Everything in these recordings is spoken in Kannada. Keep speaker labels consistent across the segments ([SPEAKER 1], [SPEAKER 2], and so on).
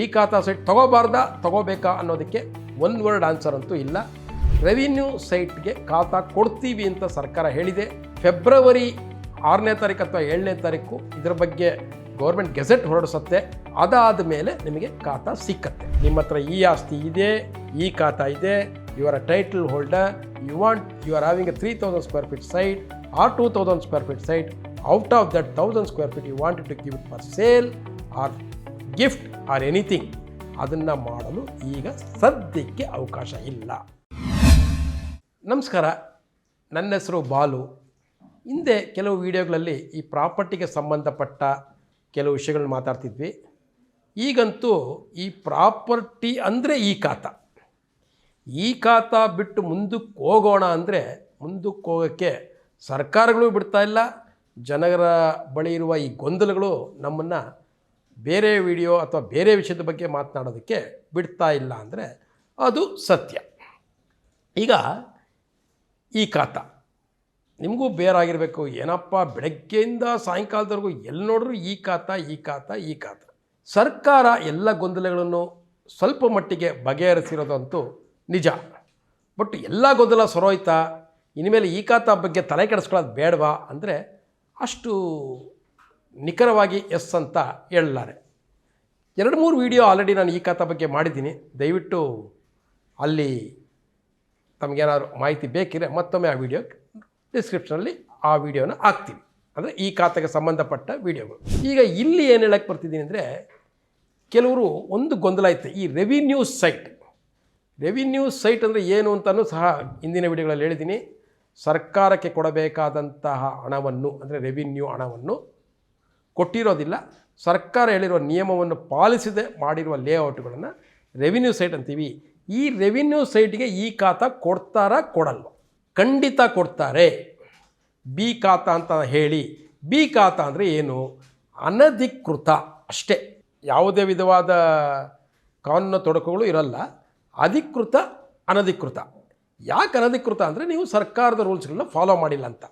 [SPEAKER 1] ಬಿ ಖಾತಾ ಸೈಟ್ ತಗೋಬಾರ್ದಾ, ತಗೋಬೇಕಾ ಅನ್ನೋದಕ್ಕೆ ಒನ್ ವರ್ಡ್ ಆನ್ಸರ್ ಅಂತೂ ಇಲ್ಲ. ರೆವಿನ್ಯೂ ಸೈಟ್ಗೆ ಖಾತಾ ಕೊಡ್ತೀವಿ ಅಂತ ಸರ್ಕಾರ ಹೇಳಿದೆ. ಫೆಬ್ರವರಿ ಆರನೇ ತಾರೀಕು ಅಥವಾ ಏಳನೇ ತಾರೀಕು ಇದರ ಬಗ್ಗೆ ಗೌರ್ಮೆಂಟ್ ಗೆಜೆಟ್ ಹೊರಡಿಸುತ್ತೆ. ಅದಾದ ಮೇಲೆ ನಿಮಗೆ ಖಾತಾ ಸಿಕ್ಕತ್ತೆ. ನಿಮ್ಮ ಹತ್ರ ಈ ಆಸ್ತಿ ಇದೆ, ಈ ಖಾತಾ ಇದೆ you are a title holder you want you are having a three thousand square feet site or two thousand square feet site out of that thousand square feet you want to give it for sale or gift or anything ಅದನ್ನು ಮಾಡಲು ಈಗ ಸದ್ಯಕ್ಕೆ ಅವಕಾಶ ಇಲ್ಲ. ನಮಸ್ಕಾರ. ನನ್ನ ಹೆಸರು ಬಾಲು. ಹಿಂದೆ ಕೆಲವು ವಿಡಿಯೋಗಳಲ್ಲಿ ಈ ಪ್ರಾಪರ್ಟಿಗೆ ಸಂಬಂಧಪಟ್ಟ ಕೆಲವು ವಿಷಯಗಳನ್ನ ಮಾತಾಡ್ತಿದ್ವಿ. ಈಗಂತೂ ಈ ಪ್ರಾಪರ್ಟಿ ಅಂದರೆ ಈ ಖಾತ. ಈ ಖಾತ ಬಿಟ್ಟು ಮುಂದಕ್ಕೆ ಹೋಗೋಣ ಅಂದರೆ ಮುಂದಕ್ಕೆ ಹೋಗೋಕ್ಕೆ ಸರ್ಕಾರಗಳು ಬಿಡ್ತಾ ಇಲ್ಲ. ಜನರ ಬಳಿ ಇರುವ ಈ ಗೊಂದಲಗಳು ನಮ್ಮನ್ನು ಬೇರೆ ವಿಡಿಯೋ ಅಥವಾ ಬೇರೆ ವಿಷಯದ ಬಗ್ಗೆ ಮಾತನಾಡೋದಕ್ಕೆ ಬಿಡ್ತಾ ಇಲ್ಲ ಅಂದರೆ ಅದು ಸತ್ಯ. ಈಗ ಈ ಕಾತ ನಿಮಗೂ ಬೇರಾಗಿರಬೇಕು ಏನಪ್ಪ, ಬೆಳಗ್ಗೆಯಿಂದ ಸಾಯಂಕಾಲದವರೆಗೂ ಎಲ್ಲಿ ನೋಡಿದ್ರು ಈ ಕಾತ ಈ ಕಾತ ಈ ಕಾತ ಸರ್ಕಾರ ಎಲ್ಲ ಗೊಂದಲಗಳನ್ನು ಸ್ವಲ್ಪ ಮಟ್ಟಿಗೆ ಬಗೆಹರಿಸಿರೋದಂತೂ ನಿಜ. ಬಟ್ ಎಲ್ಲ ಗೊಂದಲ ಸರೋಯ್ತಾ. ಇನ್ಮೇಲೆ ಈ ಕಾತ ಬಗ್ಗೆ ತಲೆ ಕೆಡಿಸ್ಕೊಳ್ಳೋದು ಬೇಡವಾ ಅಂದರೆ ಅಷ್ಟು ನಿಖರವಾಗಿ ಎಸ್ ಅಂತ ಹೇಳಲಾರೆ. ಎರಡು ಮೂರು ವಿಡಿಯೋ ಆಲ್ರೆಡಿ ನಾನು ಈ ಖಾತಾ ಬಗ್ಗೆ ಮಾಡಿದ್ದೀನಿ. ದಯವಿಟ್ಟು ಅಲ್ಲಿ ತಮಗೇನಾದ್ರು ಮಾಹಿತಿ ಬೇಕಿದ್ರೆ ಮತ್ತೊಮ್ಮೆ ಆ ವಿಡಿಯೋ ಡಿಸ್ಕ್ರಿಪ್ಷನಲ್ಲಿ ಆ ವಿಡಿಯೋನ ಹಾಕ್ತೀನಿ. ಅಂದರೆ ಈ ಖಾತೆಗೆ ಸಂಬಂಧಪಟ್ಟ ವಿಡಿಯೋಗಳು ಈಗ ಇಲ್ಲಿ ಏನು ಹೇಳಕ್ಕೆ ಬರ್ತಿದ್ದೀನಿ ಅಂದರೆ ಕೆಲವರು ಒಂದು ಗೊಂದಲ ಐತೆ. ಈ ರೆವಿನ್ಯೂ ಸೈಟ್ ರೆವಿನ್ಯೂ ಸೈಟ್ ಅಂದರೆ ಏನು ಅಂತಲೂ ಸಹ ಹಿಂದಿನ ವಿಡಿಯೋಗಳಲ್ಲಿ ಹೇಳಿದ್ದೀನಿ. ಸರ್ಕಾರಕ್ಕೆ ಕೊಡಬೇಕಾದಂತಹ ಹಣವನ್ನು, ಅಂದರೆ ರೆವಿನ್ಯೂ ಹಣವನ್ನು ಕೊಟ್ಟಿರೋದಿಲ್ಲ. ಸರ್ಕಾರ ಹೇಳಿರುವ ನಿಯಮವನ್ನು ಪಾಲಿಸದೆ ಮಾಡಿರುವ ಲೇಔಟ್ಗಳನ್ನು ರೆವಿನ್ಯೂ ಸೈಟ್ ಅಂತೀವಿ. ಈ ರೆವಿನ್ಯೂ ಸೈಟ್ಗೆ ಈ ಖಾತಾ ಕೊಡ್ತಾರಾ ಕೊಡಲ್ವ ಖಂಡಿತ ಕೊಡ್ತಾರೆ. ಬಿ ಖಾತಾ ಅಂತ ಹೇಳಿ. ಬಿ ಖಾತ ಅಂದರೆ ಏನು? ಅನಧಿಕೃತ ಅಷ್ಟೇ. ಯಾವುದೇ ವಿಧವಾದ ಕಾನೂನು ತೊಡಕುಗಳು ಇರಲ್ಲ. ಅಧಿಕೃತ, ಅನಧಿಕೃತ. ಯಾಕೆ ಅನಧಿಕೃತ ಅಂದರೆ ನೀವು ಸರ್ಕಾರದ ರೂಲ್ಸ್ಗಳನ್ನ ಫಾಲೋ ಮಾಡಿಲ್ಲ ಅಂತ.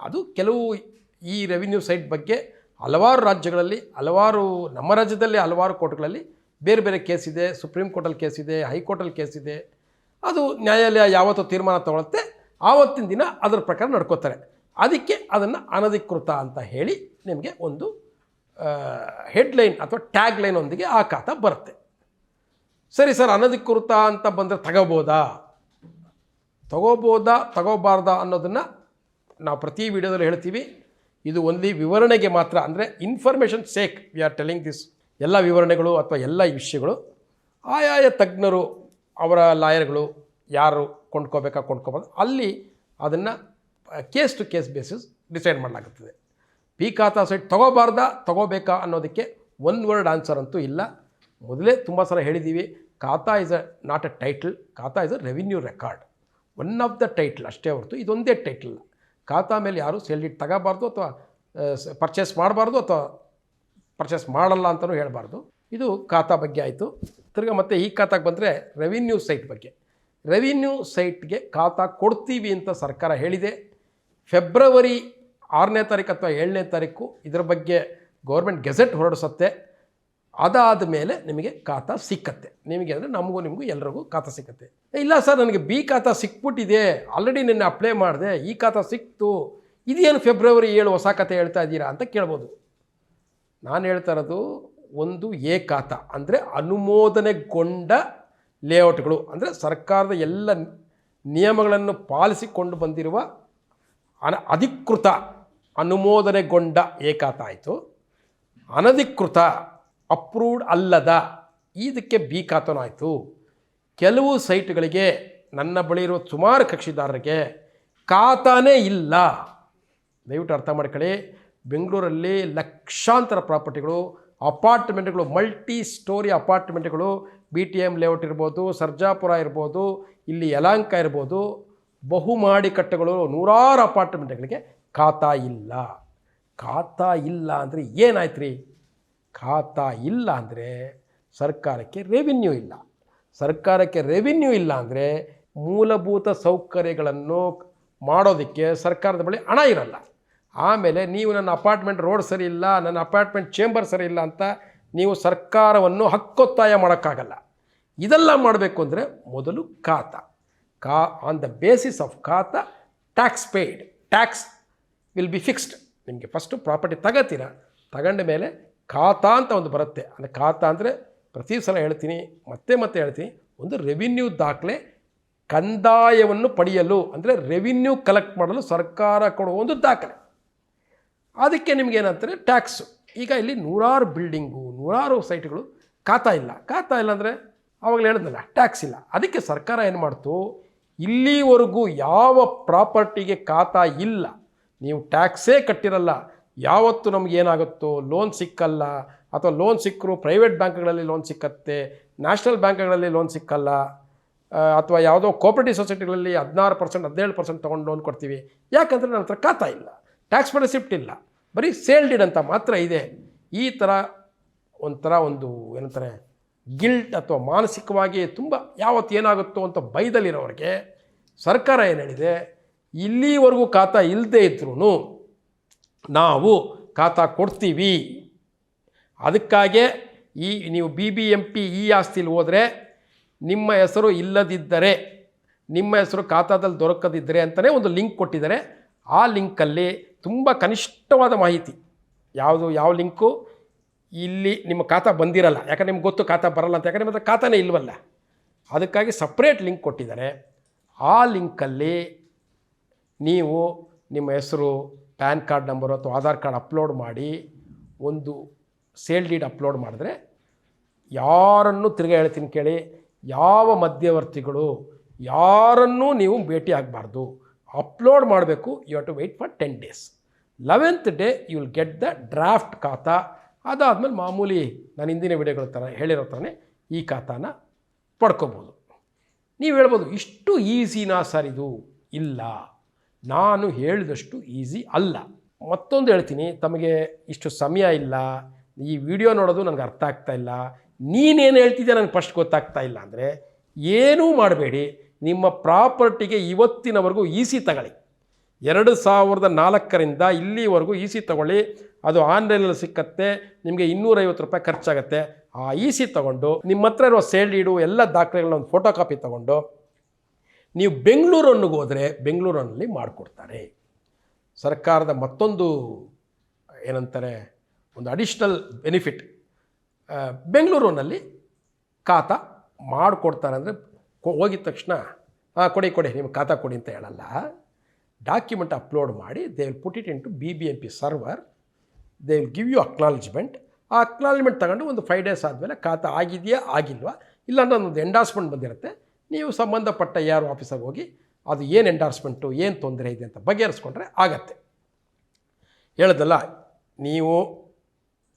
[SPEAKER 1] ಅದು ಕೆಲವು ಈ ರೆವಿನ್ಯೂ ಸೈಟ್ ಬಗ್ಗೆ ಹಲವಾರು ರಾಜ್ಯಗಳಲ್ಲಿ, ಹಲವಾರು, ನಮ್ಮ ರಾಜ್ಯದಲ್ಲಿ ಹಲವಾರು ಕೋರ್ಟ್ಗಳಲ್ಲಿ ಬೇರೆ ಬೇರೆ ಕೇಸ್ ಇದೆ. ಸುಪ್ರೀಂ ಕೋರ್ಟಲ್ಲಿ ಕೇಸ್ ಇದೆ ಹೈಕೋರ್ಟಲ್ಲಿ ಇದೆ. ಅದು ನ್ಯಾಯಾಲಯ ಯಾವತ್ತು ತೀರ್ಮಾನ ತಗೊಳುತ್ತೆ. ಆವತ್ತಿನ ದಿನ ಅದರ ಪ್ರಕಾರ ನಡ್ಕೋತಾರೆ. ಅದಕ್ಕೆ ಅದನ್ನು ಅನಧಿಕೃತ ಅಂತ ಹೇಳಿ ನಿಮಗೆ ಒಂದು ಹೆಡ್ಲೈನ್ ಅಥವಾ ಟ್ಯಾಗ್ ಲೈನ್ ಒಂದಿಗೆ ಆ ಬರುತ್ತೆ. ಸರಿ ಸರ್, ಅನಧಿಕೃತ ಅಂತ ಬಂದರೆ ತಗೋಬೋದಾ? ತಗೋಬೋದಾ, ತಗೋಬಾರ್ದಾ ಅನ್ನೋದನ್ನು ನಾವು ಪ್ರತಿ ವಿಡಿಯೋದಲ್ಲಿ ಹೇಳ್ತೀವಿ. ಇದು ಒಂದು ವಿವರಣೆಗೆ ಮಾತ್ರ, ಅಂದರೆ information sake we are telling this ಎಲ್ಲ ವಿವರಣೆಗಳು ಅಥವಾ ಎಲ್ಲ ವಿಷಯಗಳು, ಆಯಾಯ ತಜ್ಞರು, ಅವರ ಲಾಯರ್ಗಳು ಯಾರು ಕೊಂಡ್ಕೋಬೇಕಾ ಕೊಂಡ್ಕೋಬಾರ್ದು. ಅಲ್ಲಿ ಅದನ್ನು case to case basis decide ಮಾಡಲಾಗುತ್ತದೆ. ಪಿ ಖಾತಾ ಸೈಟ್ ತೊಗೋಬಾರ್ದಾ, ತಗೋಬೇಕಾ ಅನ್ನೋದಕ್ಕೆ ಒನ್ ವರ್ಡ್ ಆನ್ಸರ್ ಅಂತೂ ಇಲ್ಲ. ಮೊದಲೇ ತುಂಬ ಸಲ ಹೇಳಿದ್ದೀವಿ khata is a not a title khata is a revenue record one of the title ಅಷ್ಟೇ ಹೊರತು ಇದೊಂದೇ ಟೈಟ್ಲ್ ಖಾತಾ ಮೇಲೆ ಯಾರೂ ಸೆಲ್ಡಿಟ್ ತಗೋಬಾರ್ದು ಅಥವಾ ಪರ್ಚೇಸ್ ಮಾಡಬಾರ್ದು ಅಥವಾ ಪರ್ಚೇಸ್ ಮಾಡಲ್ಲ ಅಂತಲೂ ಹೇಳಬಾರ್ದು. ಇದು ಖಾತಾ ಬಗ್ಗೆ ಆಯಿತು. ತಿರ್ಗಿ ಮತ್ತೆ ಈ ಖಾತಾಗೆ ಬಂದರೆ ರೆವಿನ್ಯೂ ಸೈಟ್ ಬಗ್ಗೆ. ರೆವಿನ್ಯೂ ಸೈಟ್ಗೆ ಖಾತಾ ಕೊಡ್ತೀವಿ ಅಂತ ಸರ್ಕಾರ ಹೇಳಿದೆ. ಫೆಬ್ರವರಿ ಆರನೇ ತಾರೀಕು ಅಥವಾ ಏಳನೇ ತಾರೀಕು ಇದರ ಬಗ್ಗೆ ಗೌರ್ಮೆಂಟ್ ಗೆಜೆಟ್ ಹೊರಡಿಸುತ್ತೆ. ಅದಾದ ಮೇಲೆ ನಿಮಗೆ ಖಾತಾ ಸಿಕ್ಕತ್ತೆ. ನಿಮಗೆ ಅಂದರೆ ನಮಗೂ ನಿಮಗೂ ಎಲ್ರಿಗೂ ಖಾತಾ ಸಿಕ್ಕತ್ತೆ. ಇಲ್ಲ ಸರ್, ನನಗೆ ಬಿ ಖಾತಾ ಸಿಕ್ಬಿಟ್ಟಿದೆ. ಆಲ್ರೆಡಿ ನಿನ್ನೆ ಅಪ್ಲೈ ಮಾಡಿದೆ. ಈ ಖಾತಾ ಸಿಕ್ತು. ಇದೇನು ಫೆಬ್ರವರಿ ಏಳು ಹೊಸ ಖಾತೆ ಹೇಳ್ತಾ ಇದ್ದೀರಾ ಅಂತ ಕೇಳ್ಬೋದು. ನಾನು ಹೇಳ್ತಾ ಇರೋದು ಒಂದು ಎ ಖಾತಾ ಅಂದರೆ ಅನುಮೋದನೆಗೊಂಡ ಲೇಔಟ್ಗಳು. ಅಂದರೆ ಸರ್ಕಾರದ ಎಲ್ಲ ನಿಯಮಗಳನ್ನು ಪಾಲಿಸಿಕೊಂಡು ಬಂದಿರುವ ಅನ ಅಧಿಕೃತ ಅನುಮೋದನೆಗೊಂಡ ಏಕಾತ ಆಯಿತು. ಅನಧಿಕೃತ ಅಪ್ರೂವ್ಡ್ ಅಲ್ಲದ. ಇದಕ್ಕೆ ಬಿ ಆಯಿತು. ಕೆಲವು ಸೈಟ್ಗಳಿಗೆ ನನ್ನ ಬಳಿ ಇರುವ ಸುಮಾರು ಕಕ್ಷಿದಾರರಿಗೆ ಖಾತಾನೇ ಇಲ್ಲ. ದಯವಿಟ್ಟು ಅರ್ಥ ಮಾಡ್ಕೊಳ್ಳಿ. ಬೆಂಗಳೂರಲ್ಲಿ ಲಕ್ಷಾಂತರ ಪ್ರಾಪರ್ಟಿಗಳು, ಅಪಾರ್ಟ್ಮೆಂಟ್ಗಳು, ಮಲ್ಟಿ ಸ್ಟೋರಿ ಅಪಾರ್ಟ್ಮೆಂಟ್ಗಳು ಬಿ ಟಿ ಎಂ ಲೇಔಟ್ ಇರ್ಬೋದು, ಸರ್ಜಾಪುರ ಇರ್ಬೋದು, ಇಲ್ಲಿ ಯಲಾಂಕ ಇರ್ಬೋದು, ಬಹುಮಾಡಿ ಕಟ್ಟೆಗಳು ನೂರಾರು ಅಪಾರ್ಟ್ಮೆಂಟ್ಗಳಿಗೆ ಖಾತಾ ಇಲ್ಲ. ಖಾತಾ ಇಲ್ಲ ಅಂದರೆ ಏನಾಯ್ತು ರೀ ಖಾತಾ ಇಲ್ಲ ಅಂದರೆ ಸರ್ಕಾರಕ್ಕೆ ರೆವಿನ್ಯೂ ಇಲ್ಲ. ಸರ್ಕಾರಕ್ಕೆ ರೆವಿನ್ಯೂ ಇಲ್ಲ ಅಂದರೆ ಮೂಲಭೂತ ಸೌಕರ್ಯಗಳನ್ನು ಮಾಡೋದಕ್ಕೆ ಸರ್ಕಾರದ ಬಳಿ ಹಣ ಇರಲ್ಲ. ಆಮೇಲೆ ನೀವು ನನ್ನ ಅಪಾರ್ಟ್ಮೆಂಟ್ ರೋಡ್ ಸರಿ ಇಲ್ಲ, ನನ್ನ ಅಪಾರ್ಟ್ಮೆಂಟ್ ಚೇಂಬರ್ ಸರಿ ಇಲ್ಲ ಅಂತ ನೀವು ಸರ್ಕಾರವನ್ನು ಹಕ್ಕೊತ್ತಾಯ ಮಾಡೋಕ್ಕಾಗಲ್ಲ. ಇದೆಲ್ಲ ಮಾಡಬೇಕು ಅಂದರೆ ಮೊದಲು ಖಾತ. ಕಾ on the basis of khata tax paid tax will be fixed ನಿಮಗೆ ಫಸ್ಟು ಪ್ರಾಪರ್ಟಿ ತಗೋತೀರ, ತಗೊಂಡ ಮೇಲೆ ಖಾತಾ ಅಂತ ಒಂದು ಬರುತ್ತೆ. ಅಂದರೆ ಖಾತಾ ಅಂದರೆ ಪ್ರತಿ ಸಲ ಹೇಳ್ತೀನಿ, ಮತ್ತೆ ಮತ್ತೆ ಹೇಳ್ತೀನಿ, ಒಂದು ರೆವಿನ್ಯೂ ದಾಖಲೆ ಕಂದಾಯವನ್ನು ಪಡೆಯಲು, ಅಂದರೆ ರೆವಿನ್ಯೂ ಕಲೆಕ್ಟ್ ಮಾಡಲು ಸರ್ಕಾರ ಕೊಡುವ ಒಂದು ದಾಖಲೆ. ಅದಕ್ಕೆ ನಿಮ್ಗೆ ಏನಂತಾರೆ? ಟ್ಯಾಕ್ಸು ಈಗ ಇಲ್ಲಿ ನೂರಾರು ಬಿಲ್ಡಿಂಗು ನೂರಾರು ಸೈಟ್ಗಳು ಖಾತಾ ಇಲ್ಲ. ಖಾತಾ ಇಲ್ಲ ಅಂದರೆ ಆವಾಗಲೇ ಹೇಳಿದ್ನಲ್ಲ ಟ್ಯಾಕ್ಸ್ ಇಲ್ಲ. ಅದಕ್ಕೆ ಸರ್ಕಾರ ಏನು ಮಾಡ್ತು? ಇಲ್ಲಿವರೆಗೂ ಯಾವ ಪ್ರಾಪರ್ಟಿಗೆ ಖಾತಾ ಇಲ್ಲ, ನೀವು ಟ್ಯಾಕ್ಸೇ ಕಟ್ಟಿರಲ್ಲ ಯಾವತ್ತು ನಮ್ಗೆ ಏನಾಗುತ್ತೋ ಲೋನ್ ಸಿಕ್ಕಲ್ಲ, ಅಥವಾ ಲೋನ್ ಸಿಕ್ಕರೂ ಪ್ರೈವೇಟ್ ಬ್ಯಾಂಕ್ಗಳಲ್ಲಿ ಲೋನ್ ಸಿಕ್ಕತ್ತೆ ನ್ಯಾಷನಲ್ ಬ್ಯಾಂಕ್ಗಳಲ್ಲಿ ಲೋನ್ ಸಿಕ್ಕಲ್ಲ ಅಥವಾ ಯಾವುದೋ ಕೋಪರೇಟಿವ್ ಸೊಸೈಟಿಗಳಲ್ಲಿ ಹದಿನಾರು ಪರ್ಸೆಂಟ್ ಹದಿನೇಳು ಪರ್ಸೆಂಟ್ ತೊಗೊಂಡು ಲೋನ್ ಕೊಡ್ತೀವಿ. ಯಾಕಂದರೆ ನನ್ನ ಹತ್ರ ಖಾತಾ ಇಲ್ಲ ಟ್ಯಾಕ್ಸ್ ರೆಸಿಪ್ಟ್ ಇಲ್ಲ. ಬರೀ ಸೇಲ್ ಡೀಡ್ ಅಂತ ಮಾತ್ರ ಇದೆ. ಈ ಥರ ಒಂಥರ ಒಂದು ಏನಂತಾರೆ ಗಿಲ್ಟ್ ಅಥವಾ ಮಾನಸಿಕವಾಗಿ ತುಂಬ ಯಾವತ್ತು ಏನಾಗುತ್ತೋ ಅಂತ ಬೈದಲ್ಲಿರೋರಿಗೆ ಸರ್ಕಾರ ಏನು ಹೇಳಿದೆ, ಇಲ್ಲಿವರೆಗೂ ಖಾತಾ ಇಲ್ಲದೇ ಇದ್ರೂ ನಾವು ಖಾತಾ ಕೊಡ್ತೀವಿ. ಅದಕ್ಕಾಗೆ ಈ ನೀವು ಬಿ ಬಿ ಎಂ ಪಿ ಈ ಆಸ್ತಿಲಿ ಹೋದರೆ ನಿಮ್ಮ ಹೆಸರು ಇಲ್ಲದಿದ್ದರೆ, ನಿಮ್ಮ ಹೆಸರು ಖಾತಾದಲ್ಲಿ ದೊರಕದಿದ್ದರೆ ಅಂತಲೇ ಒಂದು ಲಿಂಕ್ ಕೊಟ್ಟಿದ್ದಾರೆ. ಆ ಲಿಂಕಲ್ಲಿ ತುಂಬ ಕನಿಷ್ಠವಾದ ಮಾಹಿತಿ. ಯಾವುದು, ಯಾವ ಲಿಂಕು? ಇಲ್ಲಿ ನಿಮ್ಮ ಖಾತಾ ಬಂದಿರಲ್ಲ. ಯಾಕಂದ್ರೆ ನಿಮ್ಗೆ ಗೊತ್ತು ಖಾತಾ ಬರಲ್ಲ ಅಂತ. ಯಾಕಂದರೆ ನಿಮ್ಮ ಖಾತಾನೇ ಇಲ್ವಲ್ಲ. ಅದಕ್ಕಾಗಿ ಸಪ್ರೇಟ್ ಲಿಂಕ್ ಕೊಟ್ಟಿದ್ದಾರೆ. ಆ ಲಿಂಕಲ್ಲಿ ನೀವು ನಿಮ್ಮ ಹೆಸರು ಪ್ಯಾನ್ ಕಾರ್ಡ್ ನಂಬರು ಅಥವಾ ಆಧಾರ್ ಕಾರ್ಡ್ ಅಪ್ಲೋಡ್ ಮಾಡಿ ಒಂದು ಸೇಲ್ ಡೀಡ್ ಅಪ್ಲೋಡ್ ಮಾಡಿದ್ರೆ ಯಾರನ್ನು ತಿರ್ಗಾ ಹೇಳ್ತೀನಿ ಕೇಳಿ, ಯಾವ ಮಧ್ಯವರ್ತಿಗಳು, ಯಾರನ್ನೂ ನೀವು ಭೇಟಿ ಆಗಬಾರ್ದು. ಅಪ್ಲೋಡ್ ಮಾಡಬೇಕು you have to wait for ten days eleventh day you will get the draft khata. ಅದಾದಮೇಲೆ ಮಾಮೂಲಿ ನಾನು ಹಿಂದಿನ ವಿಡಿಯೋಗಳ ಥರ ಹೇಳಿರೋ ಥರನೇ ಈ ಖಾತಾನ ಪಡ್ಕೋಬೋದು. ನೀವು ಹೇಳ್ಬೋದು, ಇಷ್ಟು ಈಸಿನಾ ಸರ್ ಇದು? ಇಲ್ಲ. ನಾನು ಹೇಳಿದಷ್ಟು ಈಸಿ ಅಲ್ಲ. ಮತ್ತೊಂದು ಹೇಳ್ತೀನಿ, ತಮಗೆ ಇಷ್ಟು ಸಮಯ ಇಲ್ಲ, ಈ ವಿಡಿಯೋ ನೋಡೋದು ನನಗೆ ಅರ್ಥ ಆಗ್ತಾ ಇಲ್ಲ, ನೀನೇನು ಹೇಳ್ತಿದ್ದೆ ನನಗೆ ಫಸ್ಟ್ ಗೊತ್ತಾಗ್ತಾ ಇಲ್ಲ ಅಂದರೆ, ಏನೂ ಮಾಡಬೇಡಿ, ನಿಮ್ಮ ಪ್ರಾಪರ್ಟಿಗೆ ಇವತ್ತಿನವರೆಗೂ ಈಸಿ ತಗೊಳ್ಳಿ. ಎರಡು ಸಾವಿರದ ನಾಲ್ಕರಿಂದ ಇಲ್ಲಿವರೆಗೂ ಇ ಸಿ ತಗೊಳ್ಳಿ, ಅದು ಆನ್ಲೈನಲ್ಲಿ ಸಿಕ್ಕತ್ತೆ, ನಿಮಗೆ ಇನ್ನೂರೈವತ್ತು ರೂಪಾಯಿ ಖರ್ಚಾಗುತ್ತೆ. ಆ ಇ ಸಿ ತಗೊಂಡು ನಿಮ್ಮ ಹತ್ರ ಇರುವ ಸೇಲ್ ಡೀಡು ಎಲ್ಲ ದಾಖಲೆಗಳನ್ನ ಒಂದು ಫೋಟೋ ಕಾಪಿ ತೊಗೊಂಡು ನೀವು ಬೆಂಗಳೂರನ್ನಿಗೆ ಹೋದರೆ ಬೆಂಗಳೂರಿನಲ್ಲಿ ಮಾಡಿಕೊಡ್ತಾರೆ. ಸರ್ಕಾರದ ಮತ್ತೊಂದು, ಏನಂತಾರೆ, ಒಂದು ಅಡಿಷ್ನಲ್ ಬೆನಿಫಿಟ್ ಬೆಂಗಳೂರಿನಲ್ಲಿ ಖಾತಾ ಮಾಡಿಕೊಡ್ತಾರೆ ಅಂದರೆ ಹೋಗಿದ ತಕ್ಷಣ ಹಾಂ ಕೊಡಿ ಕೊಡಿ, ನಿಮ್ಗೆ ಖಾತಾ ಕೊಡಿ ಅಂತ ಹೇಳಲ್ಲ. ಡಾಕ್ಯುಮೆಂಟ್ ಅಪ್ಲೋಡ್ ಮಾಡಿ they will put it into B B M P server they will give you acknowledgement ಆ ಅಕ್ನಾಲಜ್ಮೆಂಟ್ ತಗೊಂಡು ಒಂದು ಫೈವ್ ಡೇಸ್ ಆದಮೇಲೆ ಖಾತಾ ಆಗಿದೆಯಾ, ಆಗಿಲ್ವಾ, ಇಲ್ಲಾಂದ್ರೆ ಒಂದು ಎಂಡಾಸ್ಮೆಂಟ್ ಬಂದಿರುತ್ತೆ. ನೀವು ಸಂಬಂಧಪಟ್ಟ ಯಾರು ಆಫೀಸರ್ಗೆ ಹೋಗಿ ಅದು ಏನು ಎಂಡಾರ್ಸ್ಮೆಂಟು ಏನು ತೊಂದರೆ ಇದೆ ಅಂತ ಬಗೆಹರಿಸ್ಕೊಂಡ್ರೆ ಆಗತ್ತೆ. ಹೇಳ್ದಲ್ಲ, ನೀವು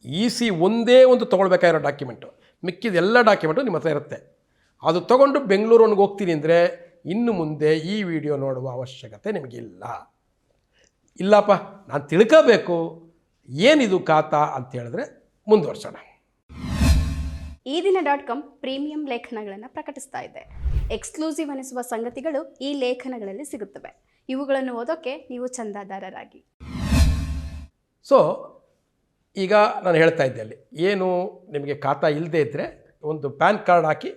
[SPEAKER 1] ಇ ಸಿ ಒಂದೇ ಒಂದು ತೊಗೊಳ್ಬೇಕಾಗಿರೋ ಡಾಕ್ಯುಮೆಂಟು ಮಿಕ್ಕಿದ ಎಲ್ಲ ಡಾಕ್ಯುಮೆಂಟು ನಿಮ್ಮ ಹತ್ರ ಇರುತ್ತೆ. ಅದು ತೊಗೊಂಡು ಬೆಂಗಳೂರಿಗೆ ಹೋಗ್ತೀನಿ ಅಂದರೆ ಇನ್ನು ಮುಂದೆ ಈ ವಿಡಿಯೋ ನೋಡುವ ಅವಶ್ಯಕತೆ ನಿಮಗಿಲ್ಲ. ಇಲ್ಲಪ್ಪ, ನಾನು ತಿಳ್ಕೋಬೇಕು. ಏನಿದು ಖಾತಾ ಅಂತ ಹೇಳಿದ್ರೆ ಮುಂದುವರ್ಸೋಣ.
[SPEAKER 2] ಈ ದಿನ ಡಾಟ್ ಕಾಮ್ ಪ್ರೀಮಿಯಂ ಲೇಖನಗಳನ್ನು ಪ್ರಕಟಿಸ್ತಾ ಇದೆ. ಎಕ್ಸ್ಕ್ಲೂಸಿವ್ ಅನಿಸುವ ಸಂಗತಿಗಳು ಈ ಲೇಖನಗಳಲ್ಲಿ ಸಿಗುತ್ತವೆ. ಇವುಗಳನ್ನು ಓದೋಕೆ ನೀವು ಚಂದಾದಾರರಾಗಿ.
[SPEAKER 1] ಸೊ ಈಗ ನಾನು ಹೇಳ್ತಾ ಇದ್ದೆ ಅಲ್ಲಿ, ಏನು ನಿಮಗೆ ಖಾತಾ ಇಲ್ಲದೆ ಇದ್ದರೆ ಒಂದು ಪ್ಯಾನ್ ಕಾರ್ಡ್ ಹಾಕಿ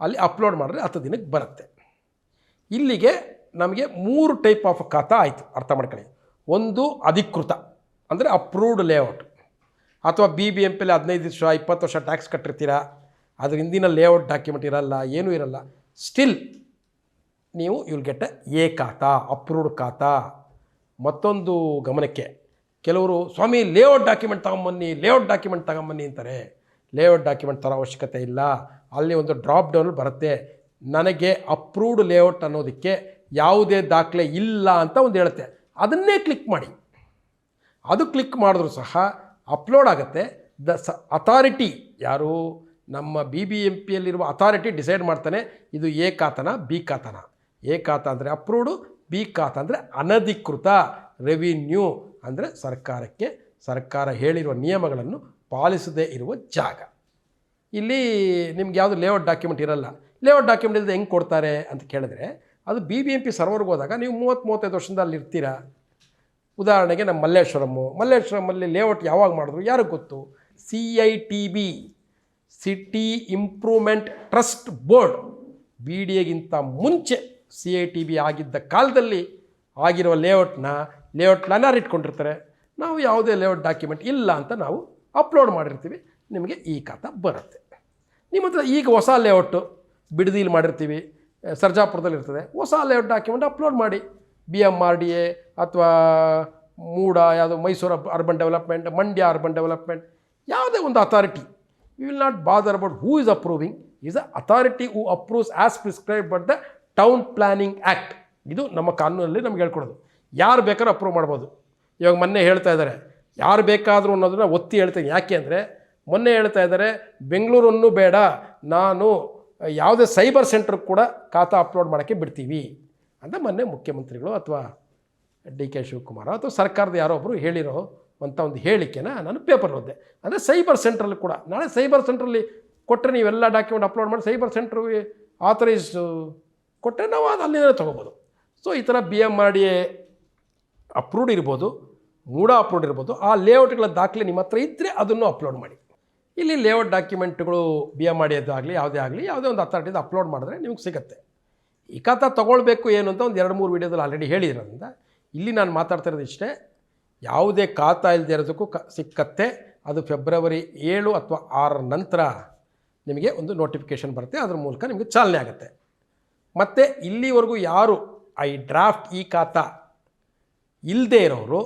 [SPEAKER 1] ಅಲ್ಲಿ ಅಪ್ಲೋಡ್ ಮಾಡಿದ್ರೆ ಹತ್ತು ದಿನಕ್ಕೆ ಬರುತ್ತೆ. ಇಲ್ಲಿಗೆ ನಮಗೆ ಮೂರು ಟೈಪ್ ಆಫ್ ಖಾತಾ ಆಯಿತು, ಅರ್ಥ ಮಾಡ್ಕೊಳ್ಳಿ. ಒಂದು ಅಧಿಕೃತ, ಅಂದರೆ ಅಪ್ರೂವ್ಡ್ ಲೇಔಟ್. ಅಥವಾ ಬಿ ಬಿ ಎಂ ಪಿಲಿ ಹದಿನೈದು ವರ್ಷ ಇಪ್ಪತ್ತು ವರ್ಷ ಟ್ಯಾಕ್ಸ್ ಕಟ್ಟಿರ್ತೀರಾ, ಅದ್ರ ಹಿಂದಿನ ಲೇಔಟ್ ಡಾಕ್ಯುಮೆಂಟ್ ಇರಲ್ಲ, ಏನೂ ಇರಲ್ಲ. ಸ್ಟಿಲ್ ನೀವು will get a khata approved khata. ಮತ್ತೊಂದು ಗಮನಕ್ಕೆ, ಕೆಲವರು ಸ್ವಾಮಿ ಲೇಔಟ್ ಡಾಕ್ಯುಮೆಂಟ್ ತಗೊಂಬನ್ನಿ ಲೇಔಟ್ ಡಾಕ್ಯುಮೆಂಟ್ ತಗೊಂಬನ್ನಿ ಅಂತಾರೆ. ಲೇಔಟ್ ಡಾಕ್ಯುಮೆಂಟ್ ತರೋ ಅವಶ್ಯಕತೆ ಇಲ್ಲ. ಅಲ್ಲಿ ಒಂದು ಡ್ರಾಪ್ ಡೌನ್ ಬರುತ್ತೆ. ನನಗೆ ಅಪ್ರೂವ್ಡ್ ಲೇಔಟ್ ಅನ್ನೋದಕ್ಕೆ ಯಾವುದೇ ದಾಖಲೆ ಇಲ್ಲ ಅಂತ ಒಂದು ಹೇಳುತ್ತೆ. ಅದನ್ನೇ ಕ್ಲಿಕ್ ಮಾಡಿ. ಅದು ಕ್ಲಿಕ್ ಮಾಡಿದ್ರು ಸಹ ಅಪ್ಲೋಡ್ ಆಗುತ್ತೆ. ದ ಸ ಅಥಾರಿಟಿ ಯಾರು? ನಮ್ಮ ಬಿ ಬಿ ಎಂ ಪಿಯಲ್ಲಿರುವ ಅಥಾರಿಟಿ ಡಿಸೈಡ್ ಮಾಡ್ತಾನೆ, ಇದು ಎ ಖಾತನ ಬಿ ಖಾತನ ಎ ಖಾತ ಅಂದರೆ ಅಪ್ರೂವ್ಡು ಬಿ ಖಾತ ಅಂದರೆ ಅನಧಿಕೃತ ರೆವಿನ್ಯೂ ಅಂದರೆ ಸರ್ಕಾರಕ್ಕೆ, ಸರ್ಕಾರ ಹೇಳಿರುವ ನಿಯಮಗಳನ್ನು ಪಾಲಿಸದೇ ಇರುವ ಜಾಗ. ಇಲ್ಲಿ ನಿಮ್ಗೆ ಯಾವುದು ಲೇಔಟ್ ಡಾಕ್ಯುಮೆಂಟ್ ಇರಲ್ಲ ಲೇಔಟ್ ಡಾಕ್ಯುಮೆಂಟ್ ಇಲ್ಲದೆ ಹೆಂಗೆ ಕೊಡ್ತಾರೆ ಅಂತ ಕೇಳಿದ್ರೆ, ಅದು ಬಿ ಬಿ ಎಂ ಪಿ ಸರ್ವರ್ಗೆ ಹೋದಾಗ ನೀವು ಮೂವತ್ತು ಮೂವತ್ತೈದು ವರ್ಷದಿಂದ ಅಲ್ಲಿ ಇರ್ತೀರಾ? ಉದಾಹರಣೆಗೆ ನಮ್ಮ ಮಲ್ಲೇಶ್ವರಮ್ಮು ಮಲ್ಲೇಶ್ವರಮಲ್ಲಿ ಲೇಔಟ್ ಯಾವಾಗ ಮಾಡಿದ್ರು? ಯಾರಿಗೆ ಗೊತ್ತು? C I T B city improvement trust board B D ಎಗಿಂತ ಮುಂಚೆ ಸಿ ಎ ಟಿ ಬಿ ಆಗಿದ್ದ ಕಾಲದಲ್ಲಿ ಆಗಿರುವ ಲೇಔಟ್ನ ಲೇಔಟ್ ಪ್ಲಾನರ್ ಇಟ್ಕೊಂಡಿರ್ತಾರೆ. ನಾವು ಯಾವುದೇ ಲೇಔಟ್ ಡಾಕ್ಯುಮೆಂಟ್ ಇಲ್ಲ ಅಂತ ನಾವು ಅಪ್ಲೋಡ್ ಮಾಡಿರ್ತೀವಿ. ನಿಮಗೆ ಈ ಖಾತಾ ಬರುತ್ತೆ. ನಿಮ್ಮ ಹತ್ರ ಈಗ ಹೊಸ ಲೇಔಟು ಬಿಡದಿಲ್ ಮಾಡಿರ್ತೀವಿ. ಸರ್ಜಾಪುರದಲ್ಲಿ ಇರ್ತದೆ. ಹೊಸ ಲೇಔಟ್ ಡಾಕ್ಯುಮೆಂಟ್ ಅಪ್ಲೋಡ್ ಮಾಡಿ. B M R D A ಅಥವಾ ಮೂಡ, ಯಾವುದು Mysuru urban development, Mandya urban development, ಯಾವುದೇ ಒಂದು authority you will not bother about who is approving is a authority who approves as prescribe but the town planning act ಇದು ನಮ್ಮ ಕಾನೂನಲ್ಲಿ ನಮ್ಗೆ ಹೇಳ್ಕೊಡೋದು. ಯಾರು ಬೇಕಾದ್ರೂ ಅಪ್ರೂವ್ ಮಾಡ್ಬೋದು. ಇವಾಗ ಮೊನ್ನೆ ಹೇಳ್ತಾ ಇದ್ದಾರೆ ಯಾರು ಬೇಕಾದರೂ ಅನ್ನೋದನ್ನ ಒತ್ತಿ ಹೇಳ್ತೀನಿ. ಯಾಕೆ ಅಂದರೆ ಮೊನ್ನೆ ಹೇಳ್ತಾ ಇದ್ದಾರೆ ಬೆಂಗಳೂರನ್ನು ಬೇಡ, ನಾನು ಯಾವುದೇ ಸೈಬರ್ ಸೆಂಟರ್ ಕೂಡ ಖಾತಾ ಅಪ್ಲೋಡ್ ಮಾಡೋಕ್ಕೆ ಬಿಡ್ತೀವಿ ಅಂತ ಮೊನ್ನೆ ಮುಖ್ಯಮಂತ್ರಿಗಳು ಅಥವಾ ಡಿ ಕೆ ಶಿವಕುಮಾರ್ ಅಥವಾ ಸರ್ಕಾರದ ಯಾರೋ ಒಬ್ಬರು ಹೇಳಿರೋ ಅಂಥ ಒಂದು ಹೇಳಿಕೆನ ನಾನು ಪೇಪರ್ ಓದಿದೆ. ಅಂದರೆ ಸೈಬರ್ ಸೆಂಟ್ರಲ್ಲಿ ಕೂಡ. ನಾಳೆ ಸೈಬರ್ ಸೆಂಟ್ರಲ್ಲಿ ಕೊಟ್ಟರೆ ನೀವೆಲ್ಲ ಡಾಕ್ಯುಮೆಂಟ್ ಅಪ್ಲೋಡ್ ಮಾಡಿ ಸೈಬರ್ ಸೆಂಟ್ರಿಗೆ ಆಥರೈಸ್ ಕೊಟ್ಟರೆ ನಾವು ಅದು ಅಲ್ಲಿಂದ ತೊಗೋಬೋದು. ಸೊ ಈ ಥರ B M R D A approved ಇರ್ಬೋದು, ಮೂಡ ಅಪ್ರೂವ್ಡ್ ಇರ್ಬೋದು. ಆ ಲೇಔಟ್ಗಳ ದಾಖಲೆ ನಿಮ್ಮ ಹತ್ರ ಇದ್ದರೆ ಅದನ್ನು ಅಪ್ಲೋಡ್ ಮಾಡಿ. ಇಲ್ಲಿ ಲೇಔಟ್ ಡಾಕ್ಯುಮೆಂಟ್ಗಳು ಬಿ ಎಂ ಆಗಲಿ, ಯಾವುದೇ ಆಗಲಿ, ಯಾವುದೇ ಒಂದು ಅಥಾರಿಟಿದ ಅಪ್ಲೋಡ್ ಮಾಡಿದ್ರೆ ನಿಮಗೆ ಸಿಗುತ್ತೆ. ಈ ಕಥ ತೊಗೊಳ್ಬೇಕು ಏನು ಅಂತ ಒಂದು ಎರಡು ಮೂರು ವೀಡಿಯೋದಲ್ಲಿ ಆಲ್ರೆಡಿ ಹೇಳಿರೋದ್ರಿಂದ ಇಲ್ಲಿ ನಾನು ಮಾತಾಡ್ತಿರೋದು ಇಷ್ಟೇ. ಯಾವುದೇ ಖಾತಾ ಇಲ್ಲದೆ ಇರೋದಕ್ಕೂ ಕ, ಸಿಕ್ಕತ್ತೆ. ಅದು ಫೆಬ್ರವರಿ ಏಳು ಅಥವಾ ಆರರ ನಂತರ ನಿಮಗೆ ಒಂದು ನೋಟಿಫಿಕೇಷನ್ ಬರುತ್ತೆ. ಅದ್ರ ಮೂಲಕ ನಿಮಗೆ ಚಾಲನೆ ಆಗುತ್ತೆ. ಮತ್ತು ಇಲ್ಲಿವರೆಗೂ ಯಾರು ಐ ಡ್ರಾಫ್ಟ್ ಈ ಖಾತಾ ಇಲ್ಲದೆ ಇರೋರು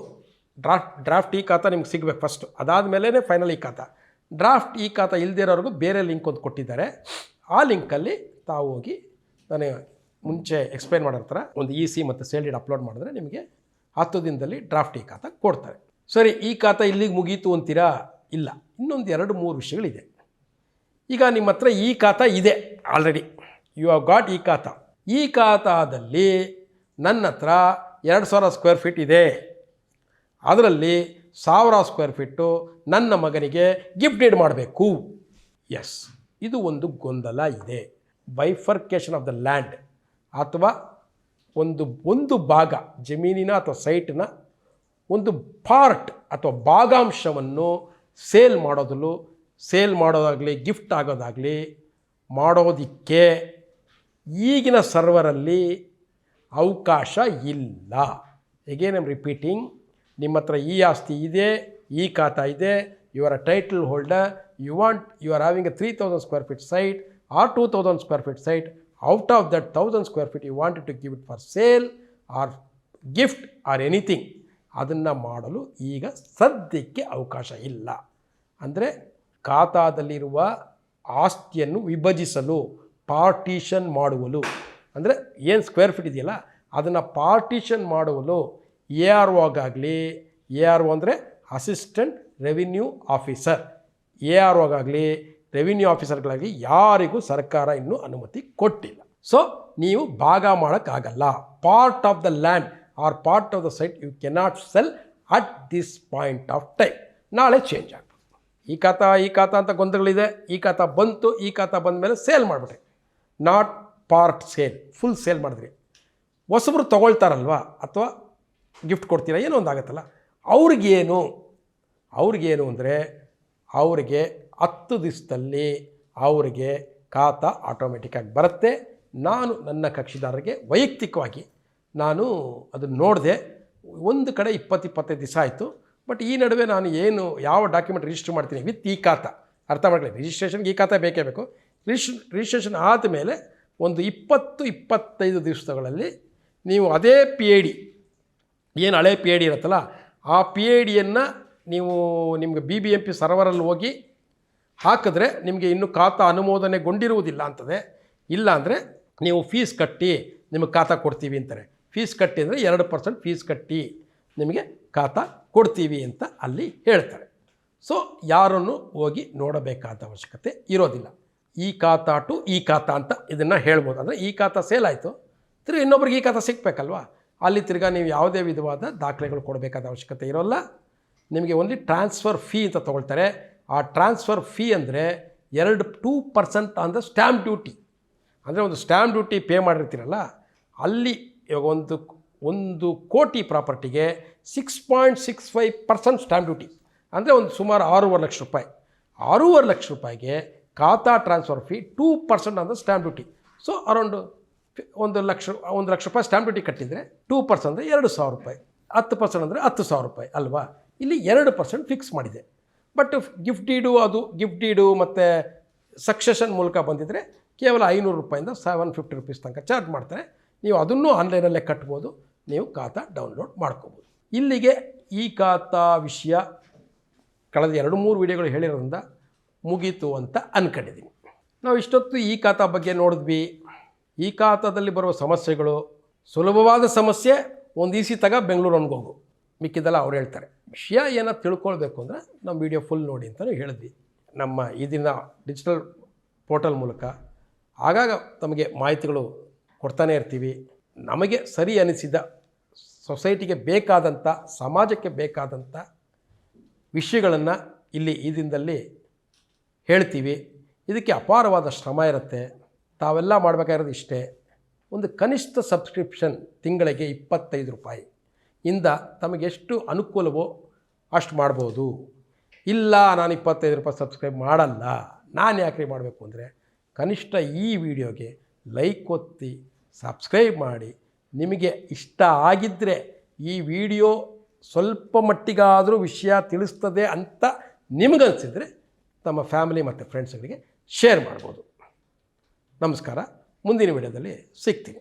[SPEAKER 1] ಡ್ರಾಫ್ಟ್ ಡ್ರಾಫ್ಟ್ ಈ ಖಾತಾ ನಿಮ್ಗೆ ಸಿಗಬೇಕು ಫಸ್ಟು ಅದಾದಮೇಲೆ ಫೈನಲ್ ಈ ಖಾತಾ. ಡ್ರಾಫ್ಟ್ ಈ ಖಾತ ಇಲ್ಲದೆ ಇರೋರಿಗೂ ಬೇರೆ ಲಿಂಕ್ ಒಂದು ಕೊಟ್ಟಿದ್ದಾರೆ. ಆ ಲಿಂಕಲ್ಲಿ ತಾವು ಹೋಗಿ, ನಾನು ಮುಂಚೆ ಎಕ್ಸ್ಪ್ಲೈನ್ ಮಾಡಿರ್ತಾರೆ ಒಂದು ಇ ಸಿ ಮತ್ತು ಸೇಲ್ ಡೀಡ್ ಅಪ್ಲೋಡ್ ಮಾಡಿದ್ರೆ ನಿಮಗೆ ಹತ್ತು ದಿನದಲ್ಲಿ ಡ್ರಾಫ್ಟ್ ಈ ಖಾತ ಕೊಡ್ತಾರೆ. ಸರಿ, ಈ ಖಾತ ಇಲ್ಲಿಗೆ ಮುಗೀತು ಅಂತೀರಾ? ಇಲ್ಲ. ಇನ್ನೊಂದು ಎರಡು, ಮೂರು ವಿಷಯಗಳಿದೆ. ಈಗ ನಿಮ್ಮ ಹತ್ರ ಈ ಖಾತ ಇದೆ ಆಲ್ರೆಡಿ ಯು ಹ್ಯಾವ್ ಗಾಟ್ ಈ ಖಾತ. ಈ ಖಾತಾದಲ್ಲಿ ನನ್ನ ಹತ್ರ ಎರಡು ಸಾವಿರ ಸ್ಕ್ವೇರ್ ಫೀಟ್ ಇದೆ. ಅದರಲ್ಲಿ ಸಾವಿರ ಸ್ಕ್ವೇರ್ ಫೀಟು ನನ್ನ ಮಗನಿಗೆ ಗಿಫ್ಟ್ ಡೀಡ್ ಮಾಡಬೇಕು. ಎಸ್ ಇದು ಒಂದು ಗೊಂದಲ ಇದೆ. ಬೈಫರ್ಕೇಷನ್ ಆಫ್ ದ ಲ್ಯಾಂಡ್ ಅಥವಾ ಒಂದು ಒಂದು ಭಾಗ ಜಮೀನಿನ ಅಥವಾ ಸೈಟ್ನ ಒಂದು ಪಾರ್ಟ್ ಅಥವಾ ಭಾಗಾಂಶವನ್ನು ಸೇಲ್ ಮಾಡೋದಲು ಸೇಲ್ ಮಾಡೋದಾಗಲಿ ಗಿಫ್ಟ್ ಆಗೋದಾಗಲಿ ಮಾಡೋದಕ್ಕೆ ಈಗಿನ ಸರ್ವರಲ್ಲಿ ಅವಕಾಶ ಇಲ್ಲ. ಎಗೇನ್ ಐಮ್ ರಿಪೀಟಿಂಗ್ ನಿಮ್ಮ ಹತ್ರ ಈ ಆಸ್ತಿ ಇದೆ, ಈ ಖಾತಾ ಇದೆ you are a title holder you want you are having a three thousand square feet site or two thousand square feet site out of that 1000 square feet, you wanted to give it for sale or gift or anything ಅದನ್ನು ಮಾಡಲು ಈಗ ಸದ್ಯಕ್ಕೆ ಅವಕಾಶ ಇಲ್ಲ. ಅಂದರೆ ಖಾತಾದಲ್ಲಿರುವ ಆಸ್ತಿಯನ್ನು ವಿಭಜಿಸಲು, ಪಾರ್ಟಿಷನ್ ಮಾಡುವಲು. ಅಂದರೆ ಏನು ಸ್ಕ್ವೇರ್ ಫೀಟ್ ಇದೆಯಲ್ಲ, ಅದನ್ನು ಪಾರ್ಟಿಷನ್ ಮಾಡುವಲು ಎ ಆರ್ ಒಗಾಗಲಿ ಎ ಆರ್ ಒ ಅಂದರೆ assistant revenue officer A R ಒಗಾಗಲಿ revenue ಆಫೀಸರ್ಗಳಾಗಲಿ ಯಾರಿಗೂ ಸರ್ಕಾರ ಇನ್ನೂ ಅನುಮತಿ ಕೊಟ್ಟಿಲ್ಲ. ಸೊ ನೀವು ಭಾಗ ಮಾಡೋಕ್ಕಾಗಲ್ಲ. Part of the land or part of the site you cannot sell at this point of time ನಾಳೆ ಚೇಂಜ್ ಆಗ್ಬೋದು ಈ ಕಾತ ಈ ಖಾತಾ ಅಂತ ಗೊಂದಲಗಳಿದೆ. ಈ ಖಾತ ಬಂತು, ಈ ಖಾತಾ ಬಂದ ಮೇಲೆ sale ಮಾಡಿಬಿಟ್ರಿ. Not part sale full sale ಮಾಡಿದ್ರಿ. ಹೊಸಬ್ರು ತೊಗೊಳ್ತಾರಲ್ವಾ? ಅಥವಾ ಗಿಫ್ಟ್ ಕೊಡ್ತೀರಾ? ಏನೋ ಒಂದು ಆಗುತ್ತಲ್ಲ ಅವ್ರಿಗೇನು? ಅವ್ರಿಗೇನು ಅಂದರೆ, ಅವರಿಗೆ ಹತ್ತು ದಿವಸದಲ್ಲಿ ಅವರಿಗೆ ಖಾತ ಆಟೋಮೆಟಿಕ್ಕಾಗಿ ಬರುತ್ತೆ. ನಾನು ನನ್ನ ಕಕ್ಷಿದಾರರಿಗೆ ವೈಯಕ್ತಿಕವಾಗಿ ನಾನು ಅದನ್ನು ನೋಡಿದೆ. ಒಂದು ಕಡೆ ಇಪ್ಪತ್ತು ಇಪ್ಪತ್ತೈದು ದಿವಸ ಆಯಿತು. ಬಟ್ ಈ ನಡುವೆ ನಾನು ಏನು, ಯಾವ ಡಾಕ್ಯುಮೆಂಟ್ ರಿಜಿಸ್ಟರ್ ಮಾಡ್ತೀನಿ ವಿತ್ ಈ ಖಾತಾ? ಅರ್ಥ ಮಾಡ್ಕೊಳ್ಳಿ ರಿಜಿಸ್ಟ್ರೇಷನ್ಗೆ ಈ ಖಾತ ಬೇಕೇ ಬೇಕು. ರಿಜಿಸ್ಟ್ರ್ ರಿಜಿಸ್ಟ್ರೇಷನ್ ಆದಮೇಲೆ ಒಂದು ಇಪ್ಪತ್ತು, ಇಪ್ಪತ್ತೈದು ದಿವಸಗಳಲ್ಲಿ ನೀವು ಅದೇ ಪಿ ಎ ಡಿ ಏನು ಹಳೆ ಪಿ ಎ ಡಿ ಇರುತ್ತಲ್ಲ, ಆ ಪಿ ಎ ಡಿಯನ್ನು ನೀವು ನಿಮಗೆ ಬಿ ಬಿ ಎಂ ಪಿ ಸರ್ವರಲ್ಲಿ ಹೋಗಿ ಹಾಕಿದ್ರೆ ನಿಮಗೆ ಇನ್ನೂ ಖಾತಾ ಅನುಮೋದನೆಗೊಂಡಿರುವುದಿಲ್ಲ ಅಂತದೆ. ಇಲ್ಲಾಂದರೆ ನೀವು ಫೀಸ್ ಕಟ್ಟಿ ನಿಮಗೆ ಖಾತಾ ಕೊಡ್ತೀವಿ ಅಂತಾರೆ. ಫೀಸ್ ಕಟ್ಟಿ ಅಂದರೆ ಎರಡು ಪರ್ಸೆಂಟ್ ಫೀಸ್ ಕಟ್ಟಿ ನಿಮಗೆ ಖಾತಾ ಕೊಡ್ತೀವಿ ಅಂತ ಅಲ್ಲಿ ಹೇಳ್ತಾರೆ. ಸೊ ಯಾರನ್ನು ಹೋಗಿ ನೋಡಬೇಕಾದ ಅವಶ್ಯಕತೆ ಇರೋದಿಲ್ಲ. ಈ ಖಾತಾ ಟು ಈ ಖಾತಾ ಅಂತ ಇದನ್ನು ಹೇಳ್ಬೋದು. ಅಂದರೆ ಈ ಖಾತಾ ಸೇಲ್ ಆಯಿತು. ತಿರ್ಗಿ ಇನ್ನೊಬ್ರಿಗೆ ಈ ಖಾತಾ ಸಿಗಬೇಕಲ್ವಾ ಅಲ್ಲಿ ತಿರ್ಗಾ ನೀವು ಯಾವುದೇ ವಿಧವಾದ ದಾಖಲೆಗಳು ಕೊಡಬೇಕಾದ ಅವಶ್ಯಕತೆ ಇರೋಲ್ಲ. ನಿಮಗೆ ಓನ್ಲಿ ಟ್ರಾನ್ಸ್ಫರ್ ಫೀ ಅಂತ ತೊಗೊಳ್ತಾರೆ. ಆ ಟ್ರಾನ್ಸ್ಫರ್ ಫೀ ಅಂದರೆ ಎರಡು two percent on the stamp duty ಅಂದರೆ ಒಂದು ಸ್ಟ್ಯಾಂಪ್ ಡ್ಯೂಟಿ ಪೇ ಮಾಡಿರ್ತೀರಲ್ಲ, ಅಲ್ಲಿ ಇವಾಗ ಒಂದು ಒಂದು ಕೋಟಿ ಪ್ರಾಪರ್ಟಿಗೆ six point six five percent stamp duty ಅಂದರೆ ಒಂದು ಸುಮಾರು ಆರೂವರೆ ಲಕ್ಷ ರೂಪಾಯಿ. ಆರೂವರೆ ಲಕ್ಷ ರೂಪಾಯಿಗೆ khata transfer fee two percent ಅಂದರೆ ಸ್ಟ್ಯಾಂಪ್ ಡ್ಯೂಟಿ ಸೊ ಅರೌಂಡು ಒಂದು ಲಕ್ಷ ಒಂದು ಲಕ್ಷ ರೂಪಾಯಿ ಸ್ಟ್ಯಾಂಪ್ ಡ್ಯೂಟಿ ಕಟ್ಟಿದರೆ ಟೂ ಪರ್ಸೆಂಟ್ ಅಂದರೆ ಎರಡು ಸಾವಿರ ರೂಪಾಯಿ. ಹತ್ತು ಪರ್ಸೆಂಟ್ ಅಂದರೆ ಹತ್ತು ಸಾವಿರ ರೂಪಾಯಿ ಅಲ್ವಾ? ಇಲ್ಲಿ ಎರಡು ಪರ್ಸೆಂಟ್ ಫಿಕ್ಸ್ ಮಾಡಿದೆ. ಬಟ್ ಗಿಫ್ಟ್ ಡೀಡು ಅದು ಗಿಫ್ಟ್ ಡೀಡು ಮತ್ತು ಸಕ್ಸೆಷನ್ ಮೂಲಕ ಬಂದಿದ್ದರೆ ಕೇವಲ ಐನೂರು ರೂಪಾಯಿಂದ ಸೆವೆನ್ ಫಿಫ್ಟಿ ರುಪೀಸ್ ತನಕ ಚಾರ್ಜ್ ಮಾಡ್ತಾರೆ. ನೀವು ಅದನ್ನು ಆನ್ಲೈನಲ್ಲೇ ಕಟ್ಬೋದು. ನೀವು ಖಾತಾ ಡೌನ್ಲೋಡ್ ಮಾಡ್ಕೋಬೋದು. ಇಲ್ಲಿಗೆ ಈ ಖಾತಾ ವಿಷಯ ಕಳೆದ ಎರಡು ಮೂರು ವಿಡಿಯೋಗಳು ಹೇಳಿರೋದ್ರಿಂದ ಮುಗೀತು ಅಂತ ಅನ್ಕೊಂಡಿದ್ದೀನಿ ನಾವು ಇಷ್ಟೊತ್ತು ಈ ಖಾತಾ ಬಗ್ಗೆ ನೋಡಿದ್ವಿ. ಈ ಖಾತಾದಲ್ಲಿ ಬರುವ ಸಮಸ್ಯೆಗಳು, ಸುಲಭವಾದ ಸಮಸ್ಯೆ, ಒಂದು ಈಸಿ ತಗ ಬೆಂಗಳೂರು ಹೋಗು ಮಿಕ್ಕಿದ್ದೆಲ್ಲ ಅವ್ರು ಹೇಳ್ತಾರೆ. ವಿಷಯ ಏನೋ ತಿಳ್ಕೊಳ್ಬೇಕು ಅಂದರೆ ನಮ್ಮ ವಿಡಿಯೋ ಫುಲ್ ನೋಡಿ ಅಂತಲೂ ಹೇಳಿದ್ವಿ. ನಮ್ಮ ಈ ದಿನ ಡಿಜಿಟಲ್ ಪೋರ್ಟಲ್ ಮೂಲಕ ಆಗಾಗ ತಮಗೆ ಮಾಹಿತಿಗಳು ಕೊಡ್ತಾನೇ ಇರ್ತೀವಿ. ನಮಗೆ ಸರಿ ಅನಿಸಿದ ಸೊಸೈಟಿಗೆ ಬೇಕಾದಂಥ ಸಮಾಜಕ್ಕೆ ಬೇಕಾದಂಥ ವಿಷಯಗಳನ್ನು ಇಲ್ಲಿ ಈ ದಿನದಲ್ಲಿ ಹೇಳ್ತೀವಿ. ಇದಕ್ಕೆ ಅಪಾರವಾದ ಶ್ರಮ ಇರುತ್ತೆ. ತಾವೆಲ್ಲ ಮಾಡಬೇಕಾಗಿರೋದು ಇಷ್ಟೇ. ಒಂದು ಕನಿಷ್ಠ ಸಬ್ಸ್ಕ್ರಿಪ್ಷನ್ ತಿಂಗಳಿಗೆ ಇಪ್ಪತ್ತೈದು ರೂಪಾಯಿ. ಇಂದ ತಮಗೆಷ್ಟು ಅನುಕೂಲವೋ ಅಷ್ಟು ಮಾಡ್ಬೋದು. ಇಲ್ಲ, ನಾನು ಇಪ್ಪತ್ತೈದು ರೂಪಾಯಿ ಸಬ್ಸ್ಕ್ರೈಬ್ ಮಾಡಲ್ಲ. ನಾನು ಯಾಕೆ ಮಾಡಬೇಕು ಅಂದರೆ ಕನಿಷ್ಠ ಈ ವಿಡಿಯೋಗೆ ಲೈಕ್ ಒತ್ತಿ ಸಬ್ಸ್ಕ್ರೈಬ್ ಮಾಡಿ. ನಿಮಗೆ ಇಷ್ಟ ಆಗಿದ್ದರೆ ಈ ವಿಡಿಯೋ ಸ್ವಲ್ಪ ಮಟ್ಟಿಗಾದರೂ ವಿಷಯ ತಿಳಿಸ್ತದೆ ಅಂತ ನಿಮಗನ್ಸಿದ್ರೆ ತಮ್ಮ ಫ್ಯಾಮಿಲಿ ಮತ್ತು ಫ್ರೆಂಡ್ಸ್ಗಳಿಗೆ ಶೇರ್ ಮಾಡ್ಬೋದು. ನಮಸ್ಕಾರ. ಮುಂದಿನ ವಿಡಿಯೋದಲ್ಲಿ ಸಿಗ್ತೀನಿ.